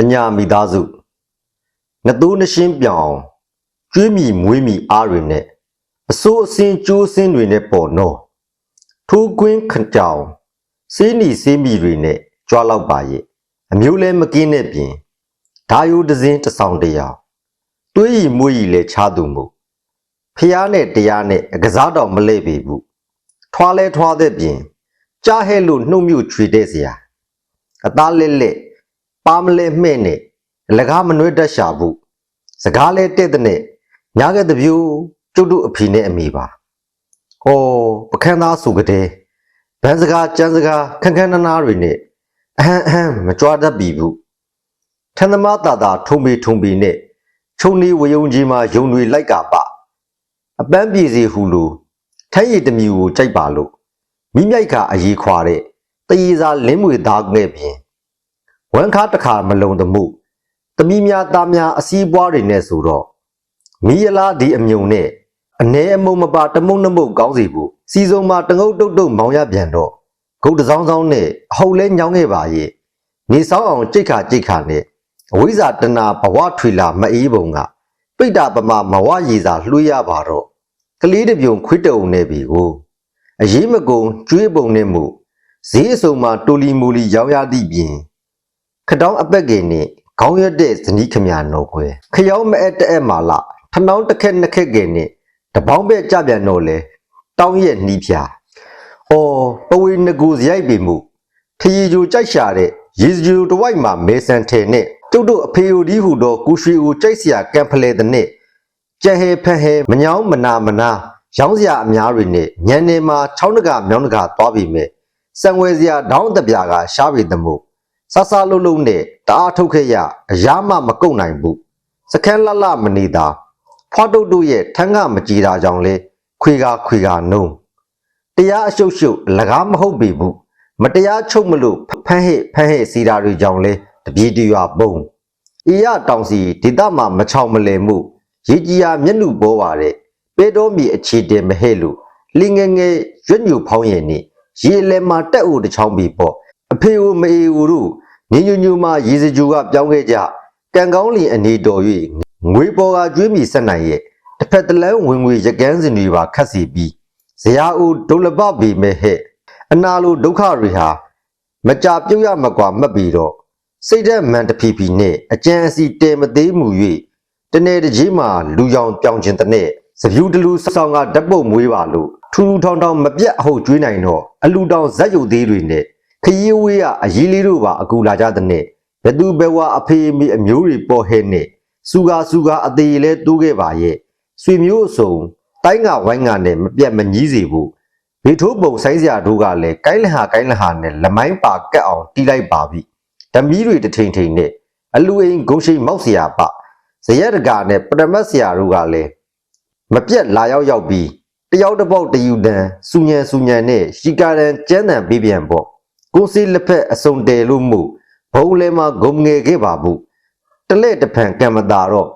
အညာမိသားစုငတိုးနှရှင်းပြောင်ကျွေးမိမွေးမိအားတွေနဲ့အစိုးအစင်းကျိုးစင်းတွေနဲ့ပေါ်နော်ထိုးကွင်းခကြောင်စေးနီစေးမိတွေနဲ့ကြွားလောက်ပါရဲ့အမျိုးလဲမကင်းတဲ့ပြင်ဓာယိုတစ်စင်းတစ်ဆောင်တစ်ယောက်တွေးရီမွေးရီလဲချားသူမှုဖျားနဲ့တရားနဲ့အကစားတော်မလဲပေဘူးထွားလဲထွားတဲ့ပြင်ကြားဟဲလို့နှုတ်မြုပ်ချွေတဲ့စရာအသားလက်လက် ပါမလဲမှဲ့နဲ့အလကားမနှွဲတတ်ရှာဘူးစကားလဲတဲ့တဲ့နဲ့ညာခဲ့တဲ့ပြိုးကျုပ်တို့အဖေနဲ့အမိပါဟောပခန်းသားစုကတဲ့ဗန်းစကားကြမ်းစကားခန်းခန်းနားနားတွေနဲ့အဟမ်းအဟမ်းမကြွားတတ်ပြီဘူးထန်သမားတာတာထုံပေထုံပေနဲ့ခြုံနေဝယုံကြီးမှာယုံတွေလိုက်ကပအပန်းပြေစီဟူလိုထိုင်းရည်တမီကိုကြိုက်ပါလို့မိမြိုက်ကအရေးခွာတဲ့တရေစာလင်းမွေသားငဲ့ပြင် ဝမ်ခါတစ်ခါမလုံတမှုတမီများသားများအစည်းပွားတွေနဲ့ဆိုတော့မီးရလားဒီအမြုံနဲ့အ ਨੇ အမုံမပါတမုံနှမုတ်ကောင်းစီဖို့စီစုံမှာတငုတ်တုတ်တုတ်မောင်ရပြန်တော့ဂုတ်တစောင်းစောင်းနဲ့အဟုတ်လဲညောင်းခဲ့ပါရဲ့နေဆောင်အောင်ကြိတ်ခါကြိတ်ခါနဲ့အဝိဇ္ဇာတနာဘဝထွေလာမအေးပုံကပိတ္တာပမမဝရည်စာလွှေးရပါတော့ကလေးတစ်ပြုံခွေးတုံနေပြီကိုအရေးမကုံကျွေးပုံနဲ့မှုဈေးအစုံမှာတူလီမူလီရောင်းရသည့်ပြင် ခတောင်းအပက်ကင်နှင့်ခေါင်းရက်တဲ့ဇနီးခမညာနော်ကွယ်ခရောက်မအဲ့တဲ့အဲ့မာလာထနောင်းတစ်ခက်နှစ်ခက်ကင်နှင့်တပေါင်းပဲကြပြန်တော့လေတောင်းရဲ့နီးဖြာ။အော်ပဝေငကူစရိုက်ပေမှုထရီဂျိုကြိုက်ရှာတဲ့ရေစဂျိုတဝိုက်မှာမေဆန်ထဲနဲ့ကျုပ်တို့အဖေယိုဒီဟူသောကူရွှေကိုကြိုက်စရာကံဖလဲတဲ့နဲ့ကြဲဟဲဖက်ဟဲမညောင်းမနာမနာရောင်းစရာအများတွေနဲ့ညံနေမှာချောင်းတကမြောင်းတကသွားပြီမဲ့စံဝဲစရာဒေါင်းတပြာကရှားပြီတမို့ ဆဆလုံးလုံးနဲ့တအားထုတ်ခဲ့ရအရာမမကုတ်နိုင်ဘူးစခန်းလလမနေတာဖွားတုတ်တို့ရဲ့ထန်းကမကြည်တာကြောင့်လေခွေကာခွေကာနုံတရားအရှုပ်ရှုပ်လကားမဟုတ်ပြီဘူးမတရားချုပ်မလို့ဖမ်းဟဲ့ဖမ်းဟဲ့စီတာတွေကြောင့်လေတပြေးတရွာပုံဤရတောင်စီဒေသမှာမချောင်မလဲမှုရေကြီးယာမျက်နှုပေါ်ပါတဲ့ပေတော်မီအခြေတင်မဟဲ့လို့လင်းငယ်ငယ်ရွက်ညူဖောင်းရဲ့နေရေလဲမှာတက်အိုတစ်ချောင်းပြီပေါ့အ ဖေဦးမအေဦးတို့ညညညူမှာရေစကြူကပြောင်းခဲ့ကြကံကောင်းလီအနေတော်၍ငွေပေါ်ကကျွေးမိဆက်နိုင်ရဲ့တစ်ဖက်တလန်းဝင်ငွေရကန်းစင်တွေပါခတ်စီပြီးဇရာဦးဒုလဘပေမဲ့ဟဲ့အနာလိုဒုက္ခတွေဟာမကြပြုတ်ရမကွာမှတ်ပြီးတော့စိတ်ဓာတ်မှန်တဖြည်းဖြည်းနဲ့အကျဉ်းအစီတဲမသေးမှု၍တနေ့တကြီးမှာလူရောင်ပြောင်းခြင်းတဲ့နဲ့စပြူတလူဆောင်ကဓာတ်ပုတ်မွေးပါလို့ထူထူထောင်ထောင်မပြတ်အဟုတ်ကျွေးနိုင်တော့အလူတောင်ဇက်ရုပ်သေးတွေနဲ့ ခရီးဝေးရအရေးလေးတို့ပါအကူလာကြတဲ့နဲ့ဘသူဘဝအဖေမိအမျိုးတွေပေါ်ဟဲ့နဲ့စူကာစူကာအသေးလဲတိုးခဲ့ပါရဲ့ဆွေမျိုးအစုံတိုင်းကဝိုင်းကနဲ့မပြတ်မငီးစေဘူးဘေထိုးပုံဆိုင်စရာတို့ကလည်းကိုင်းလဟာကိုင်းလဟာနဲ့လမိုင်းပါကတ်အောင်တီးလိုက်ပါပြီဓမီးတွေတထိန်ထိန်နဲ့အလူအိမ်ဂုံရှိန်မောက်စရာပါဇရက်တကာနဲ့ပရမတ်စရာတို့ကလည်းမပြတ်လာရောက်ရောက်ပြီးတယောက်တစ်ပေါက်တယူတန်စူညံစူညံနဲ့ရှီကာရန်ကျန်းတန်ပေးပြန်ပေါ့ ကိုစီလက်ဖက်အစုံတယ်လို့မှုဘုံလဲမှာဂုံငယ်ခဲ့ပါဘူးတလဲတဖန်ကံမတာတော့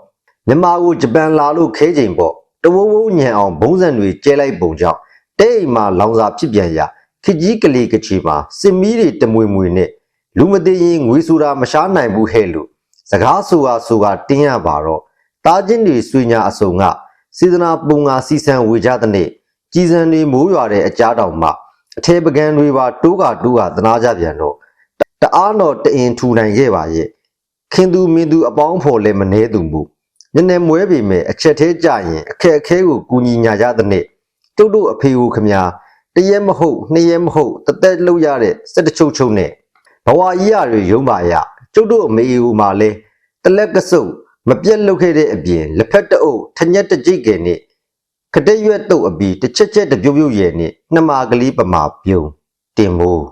မြန်မာကိုဂျပန်လာလို့ခဲချိန်ပေါ့တဝုံဝုံညံအောင်ဘုံစံတွေကျဲလိုက်ပုံကြောင့်တဲ့အိမ်မှာလောင်စာဖြစ်ပြန်ရခကြီးကလေးကချီမှာစင်မီးတွေတမွေမွေနဲ့လူမသိရင်ငွေဆိုတာမရှားနိုင်ဘူးဟဲ့လို့စကားဆိုတာဆိုတာတင်းရပါတော့တားချင်းတွေဆွေညာအစုံကစေတနာပုံငါစီဆံဝေကြတဲ့နေ့ကြည်စံတွေမိုးရွာတဲ့အကြားတောင်မှ အထဲပကံတွေပါတိုးကတိုးကသနာကြပြန်တော့တအားတော့တအင်ထူနိုင်ခဲ့ပါရဲ့ခင်သူမင်းသူအပေါင်းဖော်လည်းမနှဲသူမှုနည်းနည်းမွဲပေမဲ့အချက်သေးကြရင်အခက်အခဲကိုကူညီညာကြတဲ့နေ့ကျုပ်တို့အဖေကိုခမညာတရက်မဟုတ်နှစ်ရက်မဟုတ်တသက်လောက်ရတဲ့စက်တချုပ်ချုပ်နဲ့ဘဝကြီးရတွေရုံပါရကျုပ်တို့အမေဦးမှာလဲတလက်ကစုပ်မပြက်လုတ်ခဲ့တဲ့အပြင်လက်ဖက်တအုပ်ထညက်တကြိတ်ကယ်နဲ့ ခတဲ့ရွက်တုပ်အပြီးတစ်ချက်ချက်တပြုတ်ပြုတ်ရဲ့နဲ့နှမကလေးပမာပြုံတင်မိုး